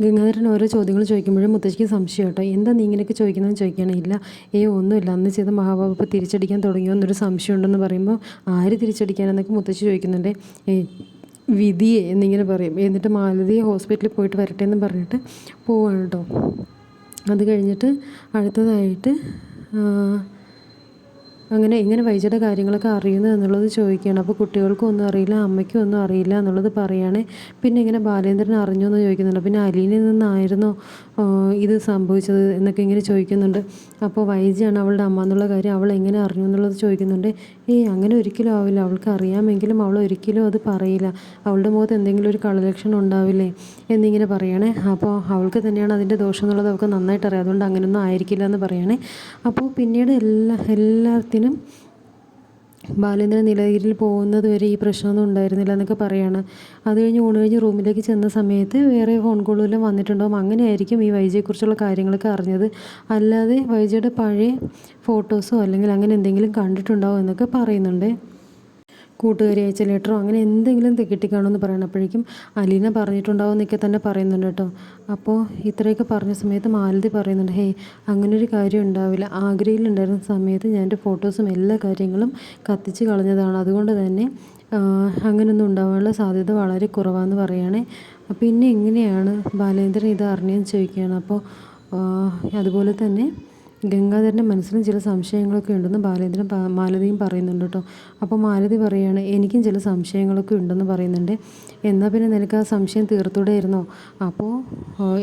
ഗംഗാധരൻ ഓരോ ചോദ്യങ്ങൾ ചോദിക്കുമ്പോഴും മുത്തശ്ശിക്ക് സംശയം കേട്ടോ. എന്താ നീ ഇങ്ങനെയൊക്കെ ചോദിക്കുന്നതെന്ന് ചോദിക്കുകയാണ്? ഇല്ല ഏ ഒന്നുമില്ല. അന്ന് ചെയ്ത മഹാബാബ് തിരിച്ചടിക്കാൻ തുടങ്ങിയോ? എന്നൊരു സംശയം ഉണ്ടെന്ന് പറയുമ്പോൾ ആര് തിരിച്ചടിക്കാനെന്നൊക്കെ മുത്തശ്ശി ചോദിക്കുന്നുണ്ട്. ഏ വിധിയെ എന്നിങ്ങനെ പറയും. എന്നിട്ട് മാലതിയെ ഹോസ്പിറ്റലിൽ പോയിട്ട് വരട്ടെ എന്ന് പറഞ്ഞിട്ട് പോവാണ് കേട്ടോ. അത് കഴിഞ്ഞിട്ട് അടുത്തതായിട്ട് അങ്ങനെ ഇങ്ങനെ വൈജയുടെ കാര്യങ്ങളൊക്കെ അറിയുന്നു എന്നുള്ളത് ചോദിക്കുകയാണ്. അപ്പോൾ കുട്ടികൾക്കും ഒന്നും അറിയില്ല അമ്മയ്ക്കും ഒന്നും അറിയില്ല എന്നുള്ളത് പറയുകയാണ് പിന്നെ ഇങ്ങനെ ബാലേന്ദ്രൻ അറിഞ്ഞോ എന്ന് ചോദിക്കുന്നുണ്ട്. പിന്നെ അലീനിൽ നിന്നായിരുന്നോ ഇത് സംഭവിച്ചത് എന്നൊക്കെ ഇങ്ങനെ ചോദിക്കുന്നുണ്ട്. അപ്പോൾ വൈജയാണ് അവളുടെ അമ്മ എന്നുള്ള കാര്യം അവൾ എങ്ങനെ അറിഞ്ഞു എന്നുള്ളത് ചോദിക്കുന്നുണ്ട്. ഏയ് അങ്ങനെ ഒരിക്കലും ആവില്ല. അവൾക്ക് അറിയാമെങ്കിലും അവൾ ഒരിക്കലും അത് പറയില്ല. അവളുടെ മുഖത്ത് എന്തെങ്കിലും ഒരു കളലക്ഷണം ഉണ്ടാവില്ലേ എന്നിങ്ങനെ പറയണേ. അപ്പോൾ അവൾക്ക് തന്നെയാണ് അതിന്റെ ദോഷം എന്നുള്ളത് അവൾക്ക് നന്നായിട്ട് അറിയാം അതുകൊണ്ട് അങ്ങനെയൊന്നും ആയിരിക്കില്ല എന്ന് പറയണേ. അപ്പോൾ പിന്നീട് എല്ലാ എല്ലാത്തിനും ബാലേന്ദ്രൻ നീലഗിരിയിൽ പോകുന്നത് വരെ ഈ പ്രശ്നമൊന്നും ഉണ്ടായിരുന്നില്ല എന്നൊക്കെ പറയാണ്. അത് കഴിഞ്ഞ് ഊണ് കഴിഞ്ഞ് റൂമിലേക്ക് ചെന്ന സമയത്ത് വേറെ ഫോൺ കോളുകളും വന്നിട്ടുണ്ടാവും അങ്ങനെയായിരിക്കും ഈ വൈജയെക്കുറിച്ചുള്ള കാര്യങ്ങളൊക്കെ അറിഞ്ഞത്. അല്ലാതെ വൈജയുടെ പഴയ ഫോട്ടോസോ അല്ലെങ്കിൽ അങ്ങനെ എന്തെങ്കിലും കണ്ടിട്ടുണ്ടാവും എന്നൊക്കെ പറയുന്നുണ്ട്. കൂട്ടുകാരി അയച്ച ലെറ്ററോ അങ്ങനെ എന്തെങ്കിലും കിട്ടിക്കാണുമെന്ന് പറയണം. അപ്പോഴേക്കും അലീന പറഞ്ഞിട്ടുണ്ടാവും എന്നൊക്കെ തന്നെ പറയുന്നുണ്ട് കേട്ടോ. അപ്പോൾ ഇത്രയൊക്കെ പറഞ്ഞ സമയത്ത് മാലതി പറയുന്നുണ്ട് ഹേയ് അങ്ങനൊരു കാര്യം ഉണ്ടാവില്ല. ആഗ്രയിലുണ്ടായിരുന്ന സമയത്ത് ഞാൻ എന്റെ ഫോട്ടോസും എല്ലാ കാര്യങ്ങളും കത്തിച്ച് കളഞ്ഞതാണ്. അതുകൊണ്ട് തന്നെ അങ്ങനെയൊന്നും ഉണ്ടാവാനുള്ള സാധ്യത വളരെ കുറവാണെന്ന് പറയുകയാണേ പിന്നെ എങ്ങനെയാണ് ബാലേന്ദ്രൻ ഇത് അറിഞ്ഞതെന്ന് ചോദിക്കുകയാണ്. അപ്പോൾ അതുപോലെ തന്നെ ഗംഗാധരന്റെ മനസ്സിലും ചില സംശയങ്ങളൊക്കെ ഉണ്ടെന്ന് ബാലേന്ദ്രൻ മാലതിയും പറയുന്നുണ്ട് കേട്ടോ. അപ്പോൾ മാലതി പറയുകയാണ് എനിക്കും ചില സംശയങ്ങളൊക്കെ ഉണ്ടെന്ന് പറയുന്നുണ്ട്. എന്നാൽ പിന്നെ നിനക്ക് ആ സംശയം തീർത്തൂടെയായിരുന്നോ? അപ്പോൾ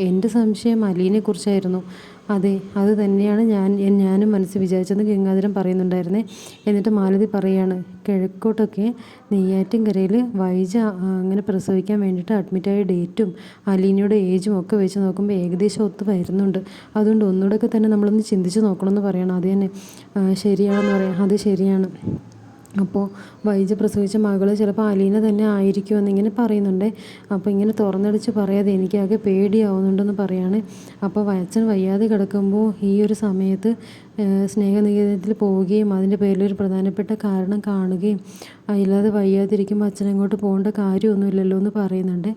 എന്റെ സംശയം അലീനെക്കുറിച്ചായിരുന്നു അതെ അത് തന്നെയാണ് ഞാൻ ഞാനും മനസ്സിൽ വിചാരിച്ചെന്ന് ഗംഗാധരൻ പറയുന്നുണ്ടായിരുന്നേ. എന്നിട്ട് മാലതി പറയാണ് കിഴക്കോട്ടൊക്കെ നെയ്യാറ്റിൻകരയിൽ വൈജ അങ്ങനെ പ്രസവിക്കാൻ വേണ്ടിയിട്ട് അഡ്മിറ്റായ ഡേറ്റും അലീനയുടെ ഏജും ഒക്കെ വെച്ച് നോക്കുമ്പോൾ ഏകദേശം ഒത്ത് വരുന്നുണ്ട്. അതുകൊണ്ട് ഒന്നുകൂടെയൊക്കെ തന്നെ നമ്മളൊന്ന് ചിന്തിച്ച് നോക്കണമെന്ന് പറയണം. അത് തന്നെ ശരിയാണെന്ന് പറയാം. അത് ശരിയാണ്. അപ്പോൾ വൈജ പ്രസവിച്ച മകൾ ചിലപ്പോൾ അലീന തന്നെ ആയിരിക്കുമെന്ന് ഇങ്ങനെ പറയുന്നുണ്ട്. അപ്പോൾ ഇങ്ങനെ തുറന്നടിച്ച് പറയാതെ എനിക്കാകെ പേടിയാവുന്നുണ്ടെന്ന് പറയാണ്. അപ്പോൾ അച്ഛൻ വയ്യാതെ കിടക്കുമ്പോൾ ഈ ഒരു സമയത്ത് സ്നേഹനികേതനത്തിൽ പോവുകയും അതിന്റെ പേരിൽ ഒരു പ്രധാനപ്പെട്ട കാരണം കാണുകയും അല്ലാതെ വയ്യാതിരിക്കുമ്പോൾ അച്ഛൻ അങ്ങോട്ട് പോകേണ്ട കാര്യമൊന്നുമില്ലല്ലോ എന്ന് പറയുന്നുണ്ട്.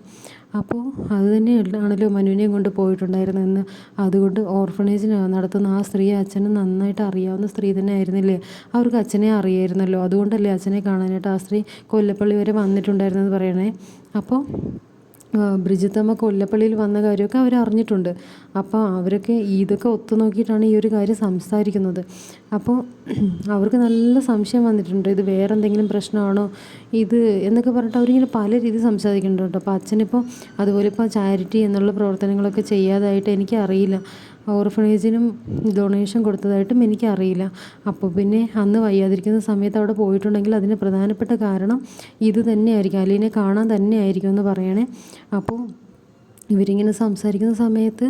അപ്പോൾ അത് തന്നെ ആണല്ലോ മനുവിനെയും കൊണ്ട് പോയിട്ടുണ്ടായിരുന്നെന്ന് അതുകൊണ്ട് ഓർഫണേജ് നടത്തുന്ന ആ സ്ത്രീ അച്ഛന് നന്നായിട്ട് അറിയാവുന്ന സ്ത്രീ തന്നെ ആയിരുന്നില്ലേ? അവർക്ക് അച്ഛനെ അറിയായിരുന്നല്ലോ. അതുകൊണ്ടല്ലേ അച്ഛനെ കാണാനായിട്ട് ആ സ്ത്രീ കൊല്ലപ്പള്ളി വരെ വന്നിട്ടുണ്ടായിരുന്നെന്ന് പറയണേ. അപ്പോൾ ബ്രിജിത്തമ്മ കൊല്ലപ്പള്ളിയിൽ വന്ന കാര്യമൊക്കെ അവർ അറിഞ്ഞിട്ടുണ്ട്. അപ്പോൾ അവരൊക്കെ ഇതൊക്കെ ഒത്തു നോക്കിയിട്ടാണ് ഈ ഒരു കാര്യം സംസാരിക്കുന്നത്. അപ്പോൾ അവർക്ക് നല്ല സംശയം വന്നിട്ടുണ്ട്. ഇത് വേറെ എന്തെങ്കിലും പ്രശ്നമാണോ? ഇത് എന്നൊക്കെ പറഞ്ഞിട്ട് അവരിങ്ങനെ പല രീതിയിൽ സംസാരിക്കുന്നുണ്ട് അപ്പോൾ അച്ഛനിപ്പോൾ അതുപോലെ ഇപ്പോൾ ചാരിറ്റി എന്നുള്ള പ്രവർത്തനങ്ങളൊക്കെ ചെയ്യാതായിട്ട് എനിക്കറിയില്ല. ഓർഫണേജിനും ഡൊണേഷൻ കൊടുത്തതായിട്ടും എനിക്കറിയില്ല. അപ്പോൾ പിന്നെ അന്ന് വയ്യാതിരിക്കുന്ന സമയത്ത് അവിടെ പോയിട്ടുണ്ടെങ്കിൽ അതിന് പ്രധാനപ്പെട്ട കാരണം ഇത് തന്നെയായിരിക്കും. അലീനെ കാണാൻ തന്നെയായിരിക്കും എന്ന് പറയണേ. അപ്പോൾ ഇവരിങ്ങനെ സംസാരിക്കുന്ന സമയത്ത്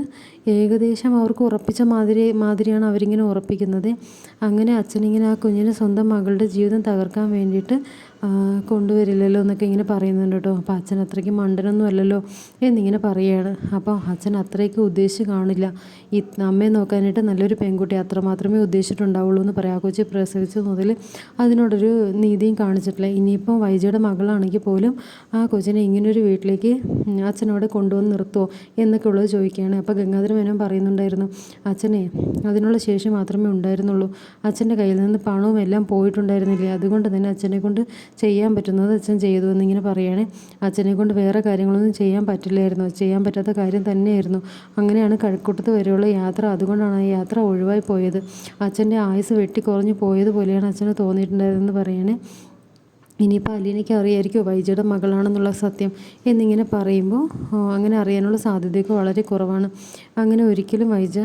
ഏകദേശം അവർക്ക് ഉറപ്പിച്ച മാതിരി മാതിരിയാണ് അവരിങ്ങനെ ഉറപ്പിക്കുന്നത്. അങ്ങനെ അച്ഛനിങ്ങനെ ആ കുഞ്ഞിനെ സ്വന്തം മകളുടെ ജീവിതം തകർക്കാൻ വേണ്ടിയിട്ട് കൊണ്ടുവരില്ലല്ലോ എന്നൊക്കെ ഇങ്ങനെ പറയുന്നുണ്ട് കേട്ടോ. അപ്പോൾ അച്ഛൻ അത്രയ്ക്ക് മണ്ടനൊന്നും അല്ലല്ലോ എന്നിങ്ങനെ പറയുകയാണ് അപ്പോൾ അച്ഛൻ അത്രയ്ക്ക് ഉദ്ദേശിച്ച് കാണില്ല. ഈ അമ്മയെ നോക്കാനായിട്ട് നല്ലൊരു പെൺകുട്ടി അത്ര മാത്രമേ ഉദ്ദേശിച്ചിട്ടുണ്ടാവുള്ളൂ എന്ന് പറയാം. കൊച്ചി പ്രസവിച്ചത് മുതൽ അതിനോടൊരു നീതിയും കാണിച്ചിട്ടില്ല. ഇനിയിപ്പോൾ വൈജയുടെ മകളാണെങ്കിൽ പോലും ആ കൊച്ചിനെ ഇങ്ങനൊരു വീട്ടിലേക്ക് അച്ഛനോട് കൊണ്ടുവന്ന് നിർത്തുമോ എന്നൊക്കെ ഉള്ളത് ചോദിക്കുകയാണ്. അപ്പോൾ ഗംഗാധര മേനോൻ പറയുന്നുണ്ടായിരുന്നു അച്ഛനെ അതിനുള്ള ശേഷി മാത്രമേ ഉണ്ടായിരുന്നുള്ളൂ. അച്ഛന്റെ കയ്യിൽ നിന്ന് പണവും എല്ലാം പോയിട്ടുണ്ടായിരുന്നില്ലേ? അതുകൊണ്ട് തന്നെ അച്ഛനെ കൊണ്ട് ചെയ്യാൻ പറ്റുന്നത് അച്ഛൻ ചെയ്തു എന്നിങ്ങനെ പറയുകയാണെ അച്ഛനെ കൊണ്ട് വേറെ കാര്യങ്ങളൊന്നും ചെയ്യാൻ പറ്റില്ലായിരുന്നു. ചെയ്യാൻ പറ്റാത്ത കാര്യം തന്നെയായിരുന്നു. അങ്ങനെയാണ് കഴക്കൂട്ടത്ത് വരെയുള്ള യാത്ര. അതുകൊണ്ടാണ് ആ യാത്ര ഒഴിവായി പോയത്. അച്ഛന്റെ ആയുസ് വെട്ടി കുറഞ്ഞു പോയതുപോലെയാണ് അച്ഛന് തോന്നിയിട്ടുണ്ടായതെന്ന് പറയണേ. ഇനിയിപ്പോൾ അലീനയ്ക്ക് അറിയായിരിക്കുമോ വൈജയുടെ മകളാണെന്നുള്ള സത്യം എന്നിങ്ങനെ പറയുമ്പോൾ അങ്ങനെ അറിയാനുള്ള സാധ്യതയൊക്കെ വളരെ കുറവാണ്. അങ്ങനെ ഒരിക്കലും വൈജ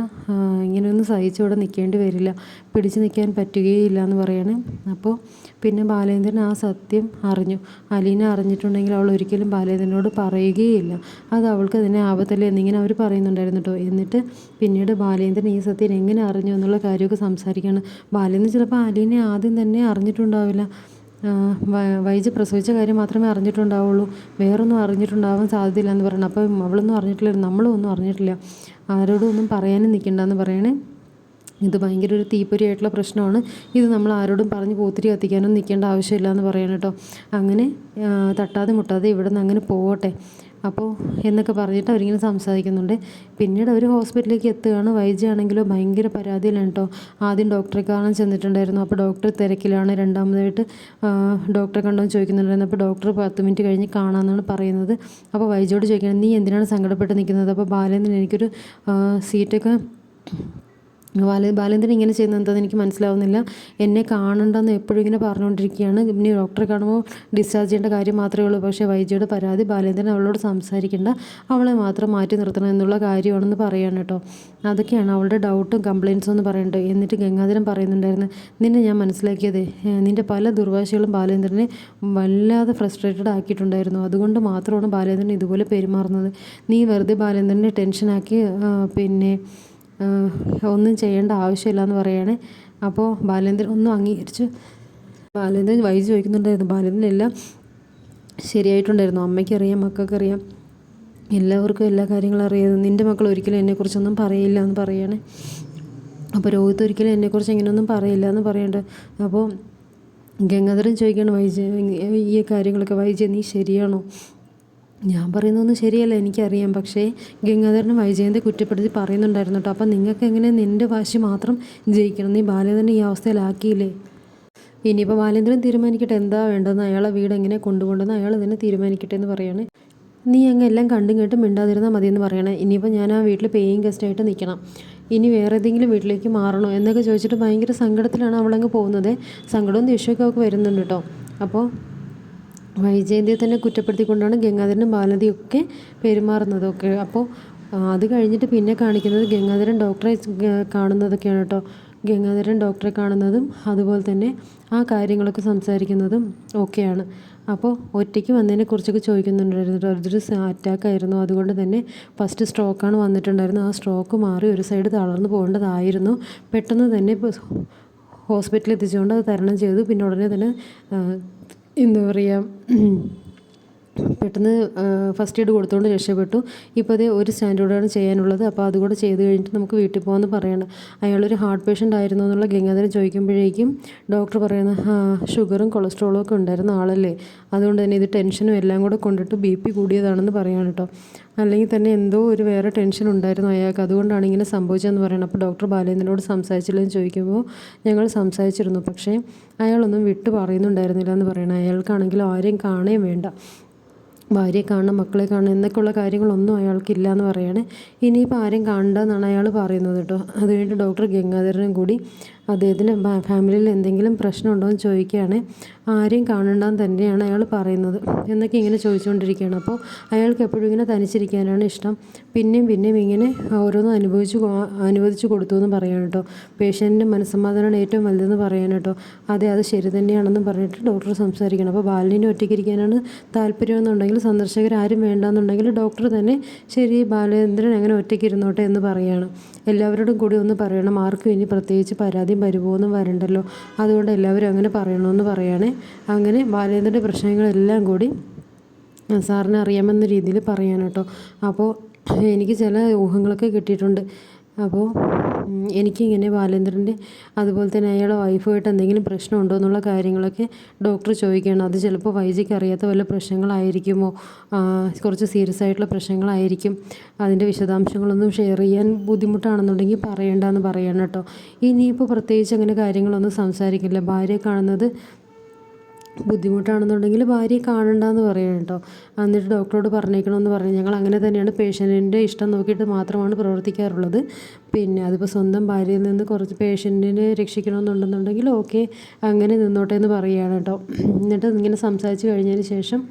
ഇങ്ങനെയൊന്നും സഹിച്ചവിടെ നിൽക്കേണ്ടി വരില്ല. പിടിച്ചു നിൽക്കാൻ പറ്റുകയില്ല എന്ന് പറയണേ. അപ്പോൾ പിന്നെ ബാലേന്ദ്രൻ ആ സത്യം അറിഞ്ഞു. അലീന അറിഞ്ഞിട്ടുണ്ടെങ്കിൽ അവൾ ഒരിക്കലും ബാലേന്ദ്രനോട് പറയുകയില്ല. അത് അവൾക്ക് അതിനെ ആപത്തല്ലേ എന്നിങ്ങനെ അവർ പറയുന്നുണ്ടായിരുന്നു കേട്ടോ എന്നിട്ട് പിന്നീട് ബാലേന്ദ്രൻ ഈ സത്യം എങ്ങനെ അറിഞ്ഞു എന്നുള്ള കാര്യമൊക്കെ സംസാരിക്കുകയാണ്. ബാലേന്ദ്രൻ ചിലപ്പോൾ അലീനെ ആദ്യം തന്നെ അറിഞ്ഞിട്ടുണ്ടാവില്ല. വൈജ് പ്രസവിച്ച കാര്യം മാത്രമേ അറിഞ്ഞിട്ടുണ്ടാവുള്ളൂ. വേറൊന്നും അറിഞ്ഞിട്ടുണ്ടാവാൻ സാധ്യതയില്ല എന്ന് പറയണം. അപ്പം അവളൊന്നും അറിഞ്ഞിട്ടില്ല നമ്മളും ഒന്നും അറിഞ്ഞിട്ടില്ല. ആരോടും ഒന്നും പറയാനും നിൽക്കണ്ട എന്ന് പറയണേ. ഇത് ഭയങ്കര ഒരു തീപ്പൊരിയായിട്ടുള്ള പ്രശ്നമാണ്. ഇത് നമ്മൾ ആരോടും പറഞ്ഞ് പൂത്തിരി കത്തിക്കാനും നിൽക്കേണ്ട ആവശ്യമില്ല എന്ന് പറയണം കേട്ടോ. അങ്ങനെ തട്ടാതെ മുട്ടാതെ ഇവിടെ നിന്ന് അങ്ങനെ പോവട്ടെ. അപ്പോൾ എന്നൊക്കെ പറഞ്ഞിട്ട് അവരിങ്ങനെ സംസാരിക്കുന്നുണ്ട്. പിന്നീട് അവർ ഹോസ്പിറ്റലിലേക്ക് എത്തുകയാണ്. വൈജി ഭയങ്കര പരാതിയിലാണ് കേട്ടോ. ആദ്യം ഡോക്ടറെ കാണാൻ ചെന്നിട്ടുണ്ടായിരുന്നു. അപ്പോൾ ഡോക്ടർ തിരക്കിലാണ്. രണ്ടാമതായിട്ട് ഡോക്ടറെ കണ്ടോ ചോദിക്കുന്നുണ്ടായിരുന്നു. അപ്പോൾ ഡോക്ടർ പത്ത് മിനിറ്റ് കഴിഞ്ഞ് കാണാമെന്നാണ് പറയുന്നത്. അപ്പോൾ വൈദ്യോട് ചോദിക്കണം നീ എന്തിനാണ് സങ്കടപ്പെട്ട് നിൽക്കുന്നത്? അപ്പോൾ ബാലേന്ദ്രൻ എനിക്കൊരു സീറ്റൊക്കെ ബാല ബാലേന്ദ്രൻ ഇങ്ങനെ ചെയ്യുന്നത് എന്താണെന്ന് എനിക്ക് മനസ്സിലാവുന്നില്ല. എന്നെ കാണണ്ടെന്ന് എപ്പോഴും ഇങ്ങനെ പറഞ്ഞുകൊണ്ടിരിക്കുകയാണ് ഇനി ഡോക്ടറെ കാണുമ്പോൾ ഡിസ്ചാർജ് ചെയ്യേണ്ട കാര്യം മാത്രമേ ഉള്ളൂ. പക്ഷേ വൈദ്യയുടെ പരാതി ബാലേന്ദ്രൻ അവളോട് സംസാരിക്കേണ്ട. അവളെ മാത്രം മാറ്റി നിർത്തണം എന്നുള്ള കാര്യമാണെന്ന് പറയാണ് കേട്ടോ. അതൊക്കെയാണ് അവളുടെ ഡൗട്ടും കംപ്ലയിൻസും എന്ന് പറയേണ്ടത്. എന്നിട്ട് ഗംഗാധരൻ പറയുന്നുണ്ടായിരുന്നു നിന്നെ ഞാൻ മനസ്സിലാക്കിയത് നിന്റെ പല ദുർവാശികളും ബാലേന്ദ്രനെ വല്ലാതെ ഫ്രസ്ട്രേറ്റഡ് ആക്കിയിട്ടുണ്ടായിരുന്നു. അതുകൊണ്ട് മാത്രമാണ് ബാലേന്ദ്രൻ ഇതുപോലെ പെരുമാറുന്നത്. നീ വെറുതെ ബാലേന്ദ്രനെ ടെൻഷനാക്കി പിന്നെ ഒന്നും ചെയ്യേണ്ട ആവശ്യമില്ല എന്ന് പറയുകയാണ് അപ്പോൾ ബാലേന്ദ്രൻ ഒന്നും അംഗീകരിച്ച്. ബാലേന്ദ്രൻ വൈകി ചോദിക്കുന്നുണ്ടായിരുന്നു. ബാലേന്ദ്രൻ എല്ലാം ശരിയായിട്ടുണ്ടായിരുന്നു. അമ്മയ്ക്കറിയാം മക്കൾക്കറിയാം. എല്ലാവർക്കും എല്ലാ കാര്യങ്ങളും അറിയാം. നിന്റെ മക്കൾ ഒരിക്കലും എന്നെക്കുറിച്ചൊന്നും പറയില്ല എന്ന് പറയുകയാണ് അപ്പോൾ രോഹിത് ഒരിക്കലും എന്നെക്കുറിച്ച് ഇങ്ങനെയൊന്നും പറയില്ല എന്ന് പറയുന്നുണ്ട് അപ്പോൾ ഗംഗാധരൻ ചോദിക്കുകയാണ് വൈജ ഈ കാര്യങ്ങളൊക്കെ വൈജ നീ ശരിയാണോ? ഞാൻ പറയുന്നതൊന്നും ശരിയല്ല എനിക്കറിയാം. പക്ഷേ ഗംഗാധരനും വൈജയന്തെ കുറ്റപ്പെടുത്തി പറയുന്നുണ്ടായിരുന്നു കേട്ടോ. അപ്പം നിങ്ങൾക്ക് എങ്ങനെ നിന്റെ വാശി മാത്രം ജയിക്കണം? നീ ബാലേന്ദ്രനെ ഈ അവസ്ഥയിലാക്കിയില്ലേ? ഇനിയിപ്പോൾ ബാലേന്ദ്രൻ തീരുമാനിക്കട്ടെ. എന്താ വേണ്ടതെന്ന് അയാളെ വീട് എങ്ങനെ കൊണ്ടുപോകണമെന്ന് അയാൾ തന്നെ തീരുമാനിക്കട്ടെ എന്ന് പറയുകയാണ് നീ അങ്ങ് എല്ലാം കണ്ടും കേട്ടും മിണ്ടാതിരുന്നാൽ മതിയെന്ന് പറയണേ. ഇനിയിപ്പോൾ ഞാൻ ആ വീട്ടിൽ പേയിങ് ഗസ്റ്റായിട്ട് നിൽക്കണം ഇനി വേറെ ഏതെങ്കിലും വീട്ടിലേക്ക് മാറണോ എന്നൊക്കെ ചോദിച്ചിട്ട് ഭയങ്കര സങ്കടത്തിലാണ് അവളങ്ങ് പോകുന്നത്. സങ്കടവും ദേഷ്യമൊക്കെ അവൾക്ക് വരുന്നുണ്ട് കേട്ടോ. അപ്പോൾ വൈജയന്തിയെ തന്നെ കുറ്റപ്പെടുത്തിക്കൊണ്ടാണ് ഗംഗാധരനും ബാലതിയൊക്കെ പെരുമാറുന്നതൊക്കെ അപ്പോൾ അത് കഴിഞ്ഞിട്ട് പിന്നെ കാണിക്കുന്നത് ഗംഗാധരൻ ഡോക്ടറെ കാണുന്നതൊക്കെയാണ് കേട്ടോ. ഗംഗാധരൻ ഡോക്ടറെ കാണുന്നതും അതുപോലെ തന്നെ ആ കാര്യങ്ങളൊക്കെ സംസാരിക്കുന്നതും ഒക്കെയാണ്. അപ്പോൾ ഒറ്റയ്ക്ക് വന്നതിനെ കുറിച്ചൊക്കെ ചോദിക്കുന്നുണ്ടായിരുന്നു. അതൊരു അറ്റാക്ക് ആയിരുന്നു. അതുകൊണ്ട് തന്നെ ഫസ്റ്റ് സ്ട്രോക്കാണ് വന്നിട്ടുണ്ടായിരുന്നത്. ആ സ്ട്രോക്ക് മാറി ഒരു സൈഡ് തളർന്നു പോകേണ്ടതായിരുന്നു. പെട്ടെന്ന് തന്നെ ഹോസ്പിറ്റലിൽ എത്തിച്ചുകൊണ്ട് അത് തരണം ചെയ്തു. പിന്നെ ഉടനെ തന്നെ എന്താ പറയുക പെട്ടെന്ന് ഫസ്റ്റ് എയ്ഡ് കൊടുത്തുകൊണ്ട് രക്ഷപ്പെട്ടു. ഇപ്പോൾ അതേ ഒരു സ്റ്റാൻഡേർഡാണ് ചെയ്യാനുള്ളത്. അപ്പോൾ അതുകൂടെ ചെയ്ത് കഴിഞ്ഞിട്ട് നമുക്ക് വീട്ടിൽ പോകാമെന്ന് പറയണം. അയാളൊരു ഹാർട്ട് പേഷ്യന്റ് ആയിരുന്നു എന്നുള്ള ഗംഗാധരൻ ചോദിക്കുമ്പോഴേക്കും ഡോക്ടർ പറയുന്നത് ഷുഗറും കൊളസ്ട്രോളും ഒക്കെ ഉണ്ടായിരുന്ന ആളല്ലേ? അതുകൊണ്ട് തന്നെ ഇത് ടെൻഷനും എല്ലാം കൂടെ കൊണ്ടിട്ട് ബി പി കൂടിയതാണെന്ന് പറയാണ് കേട്ടോ. അല്ലെങ്കിൽ തന്നെ എന്തോ ഒരു വേറെ ടെൻഷൻ ഉണ്ടായിരുന്നു അയാൾക്ക്. അതുകൊണ്ടാണ് ഇങ്ങനെ സംഭവിച്ചതെന്ന് പറയണം. അപ്പോൾ ഡോക്ടർ ബാലേന്ദ്രനോട് സംസാരിച്ചില്ലെന്ന് ചോദിക്കുമ്പോൾ ഞങ്ങൾ സംസാരിച്ചിരുന്നു. പക്ഷേ അയാളൊന്നും വിട്ടു പറയുന്നുണ്ടായിരുന്നില്ല എന്ന് പറയണം. അയാൾക്കാണെങ്കിലും ആരെയും കാണുകയും വേണ്ട. ഭാര്യയെ കാണണം മക്കളെ കാണണം എന്നൊക്കെയുള്ള കാര്യങ്ങളൊന്നും അയാൾക്കില്ല എന്ന് പറയുകയാണ് ഇനിയിപ്പോൾ ആരെയും കാണണ്ടെന്നാണ് അയാൾ പറയുന്നത് കേട്ടോ. അത് കഴിഞ്ഞിട്ട് ഡോക്ടർ ഗംഗാധരനും കൂടി അദ്ദേഹത്തിന് ഫാമിലിയിൽ എന്തെങ്കിലും പ്രശ്നമുണ്ടോ എന്ന് ചോദിക്കുകയാണ്. ആരെയും കാണണ്ടെന്ന് തന്നെയാണ് അയാൾ പറയുന്നത്. എന്നൊക്കെ ഇങ്ങനെ ചോദിച്ചുകൊണ്ടിരിക്കുകയാണ്. അപ്പോൾ അയാൾക്ക് എപ്പോഴും ഇങ്ങനെ തനിച്ചിരിക്കാനാണ് ഇഷ്ടം. പിന്നെയും പിന്നെയും ഇങ്ങനെ ഓരോന്നും അനുഭവിച്ചു അനുവദിച്ചു കൊടുത്തു എന്ന് പറയാൻ കേട്ടോ. പേഷ്യന്റിന്റെ മനസ്സമാധാനമാണ് ഏറ്റവും വലുതെന്ന് പറയാൻ കേട്ടോ. അതെ അത് ശരി തന്നെയാണെന്നും പറഞ്ഞിട്ട് ഡോക്ടർ സംസാരിക്കണം. അപ്പോൾ ബാലിനെ ഒറ്റയ്ക്കിരിക്കാനാണ് താല്പര്യമെന്നുണ്ടെങ്കിൽ സന്ദർശകർ ആരും വേണ്ടെന്നുണ്ടെങ്കിൽ ഡോക്ടർ തന്നെ ശരി ബാലേന്ദ്രൻ അങ്ങനെ ഒറ്റയ്ക്ക് ഇരുന്നോട്ടെ എന്ന് പറയുകയാണ് എല്ലാവരോടും കൂടി ഒന്ന് പറയണം. ആർക്കും ഇനി പ്രത്യേകിച്ച് പരാതിയും പരിഭവമൊന്നും വരണ്ടല്ലോ. അതുകൊണ്ട് എല്ലാവരും അങ്ങനെ പറയണമെന്ന് പറയുകയാണേ അങ്ങനെ ബാലേന്ദ്രന്റെ പ്രശ്നങ്ങളെല്ലാം കൂടി സാറിന് അറിയാമെന്ന രീതിയിൽ പറയാൻ അപ്പോൾ എനിക്ക് ചില ഊഹങ്ങളൊക്കെ കിട്ടിയിട്ടുണ്ട്. അപ്പോൾ എനിക്കിങ്ങനെ ബാലേന്ദ്രന്റെ അതുപോലെ തന്നെ അയാളുടെ വൈഫുമായിട്ട് എന്തെങ്കിലും പ്രശ്നമുണ്ടോ എന്നുള്ള കാര്യങ്ങളൊക്കെ ഡോക്ടർ ചോദിക്കുകയാണ്. അത് ചിലപ്പോൾ വൈജിക്ക് അറിയാത്ത വല്ല പ്രശ്നങ്ങളായിരിക്കുമോ? കുറച്ച് സീരിയസ് ആയിട്ടുള്ള പ്രശ്നങ്ങളായിരിക്കും. അതിന്റെ വിശദാംശങ്ങളൊന്നും ഷെയർ ചെയ്യാൻ ബുദ്ധിമുട്ടാണെന്നുണ്ടെങ്കിൽ പറയേണ്ടെന്ന് പറയണം കേട്ടോ. ഇനിയിപ്പോൾ പ്രത്യേകിച്ച് അങ്ങനെ കാര്യങ്ങളൊന്നും സംസാരിക്കില്ല. ഭാര്യ കാണുന്നത് ബുദ്ധിമുട്ടാണെന്നുണ്ടെങ്കിൽ ഭാര്യയെ കാണണ്ടെന്ന് പറയണം കേട്ടോ. എന്നിട്ട് ഡോക്ടറോട് പറഞ്ഞേക്കണമെന്ന് പറഞ്ഞു. ഞങ്ങൾ അങ്ങനെ തന്നെയാണ് പേഷ്യന്റിന്റെ ഇഷ്ടം നോക്കിയിട്ട് മാത്രമാണ് പ്രവർത്തിക്കാറുള്ളത്. പിന്നെ അതിപ്പോൾ സ്വന്തം ഭാര്യയിൽ നിന്ന് കുറച്ച് പേഷ്യന്റിനെ രക്ഷിക്കണമെന്നുണ്ടെന്നുണ്ടെങ്കിൽ ഓക്കെ അങ്ങനെ നിന്നോട്ടെ എന്ന് പറയുകയാണ് കേട്ടോ. എന്നിട്ട് ഇങ്ങനെ സംസാരിച്ച് കഴിഞ്ഞതിന് ശേഷം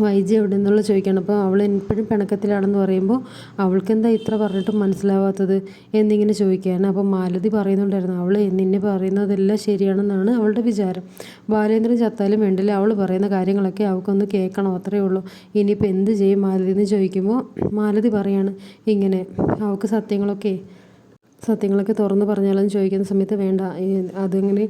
വൈജി എവിടെ നിന്നുള്ള ചോദിക്കുകയാണ്. അപ്പോൾ അവൾ എപ്പോഴും പിണക്കത്തിലാണെന്ന് പറയുമ്പോൾ അവൾക്ക് എന്താ ഇത്ര പറഞ്ഞിട്ടും മനസ്സിലാവാത്തത് എന്നിങ്ങനെ ചോദിക്കുകയാണ്. അപ്പോൾ മാലതി പറയുന്നുണ്ടായിരുന്നു അവൾ നിന്നെ പറയുന്നതെല്ലാം ശരിയാണെന്നാണ് അവളുടെ വിചാരം. ബാലേന്ദ്രൻ ചത്താലും വേണ്ടില്ല അവൾ പറയുന്ന കാര്യങ്ങളൊക്കെ അവൾക്കൊന്ന് കേൾക്കണം അത്രയേ ഉള്ളൂ. ഇനിയിപ്പോൾ എന്ത് ചെയ്യും മാലതി? എന്ന് ചോദിക്കുമ്പോൾ മാലതി പറയാണ് ഇങ്ങനെ അവൾക്ക് സത്യങ്ങളൊക്കെ സത്യങ്ങളൊക്കെ തുറന്ന് പറഞ്ഞാലെന്ന് ചോദിക്കുന്ന സമയത്ത് വേണ്ട അതിങ്ങനെ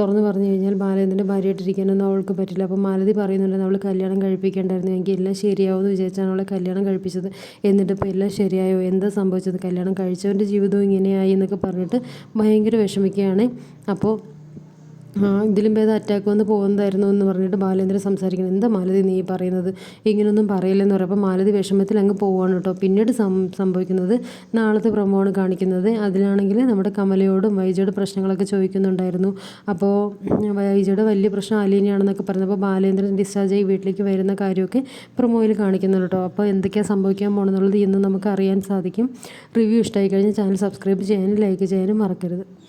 തുറന്ന് പറഞ്ഞു കഴിഞ്ഞാൽ ബാലേന്ദ്രന്റെ ഭാര്യയായിട്ടിരിക്കാനൊന്നും അവൾക്ക് പറ്റില്ല. അപ്പോൾ മാലതി പറയുന്നുണ്ട് അവൾ കല്യാണം കഴിപ്പിക്കേണ്ടായിരുന്നു. എങ്കിൽ എല്ലാം ശരിയാവുമെന്ന് വിചാരിച്ചാണ് അവളെ കല്യാണം കഴിപ്പിച്ചത്. എന്നിട്ടിപ്പോൾ എല്ലാം ശരിയായോ? എന്താ സംഭവിച്ചത്? കല്യാണം കഴിച്ചവന്റെ ജീവിതവും ഇങ്ങനെയായി എന്നൊക്കെ പറഞ്ഞിട്ട് ഭയങ്കര വിഷമിക്കുകയാണ്. അപ്പോൾ ഇതിലും ഭേദം അറ്റാക്ക് വന്ന് പോകുന്നതായിരുന്നു എന്ന് പറഞ്ഞിട്ട് ബാലേന്ദ്രൻ സംസാരിക്കണം എന്താ മാലതി നീ പറയുന്നത്? ഇങ്ങനൊന്നും പറയില്ലെന്ന് പറയുമ്പോൾ മാലതി വിഷമത്തിൽ അങ്ങ് പോവാണ് കേട്ടോ. പിന്നീട് സംഭവിക്കുന്നത് നാളത്തെ പ്രമോണ് കാണിക്കുന്നത്. അതിലാണെങ്കിൽ നമ്മുടെ കമലയോടും വൈജയുടെ പ്രശ്നങ്ങളൊക്കെ ചോദിക്കുന്നുണ്ടായിരുന്നു. അപ്പോൾ വൈജയുടെ വലിയ പ്രശ്നം അലീനയാണെന്നൊക്കെ പറഞ്ഞപ്പോൾ ബാലേന്ദ്രൻ ഡിസ്ചാർജ് ആയി വീട്ടിലേക്ക് വരുന്ന കാര്യമൊക്കെ പ്രൊമോയിൽ കാണിക്കുന്നുണ്ട് കേട്ടോ. അപ്പോൾ എന്തൊക്കെയാണ് സംഭവിക്കാൻ പോകണമെന്നുള്ളത് ഇന്ന് നമുക്ക് അറിയാൻ സാധിക്കും. റിവ്യൂ ഇഷ്ടമായി കഴിഞ്ഞാൽ ചാനൽ സബ്സ്ക്രൈബ് ചെയ്യാനും ലൈക്ക് ചെയ്യാനും മറക്കരുത്.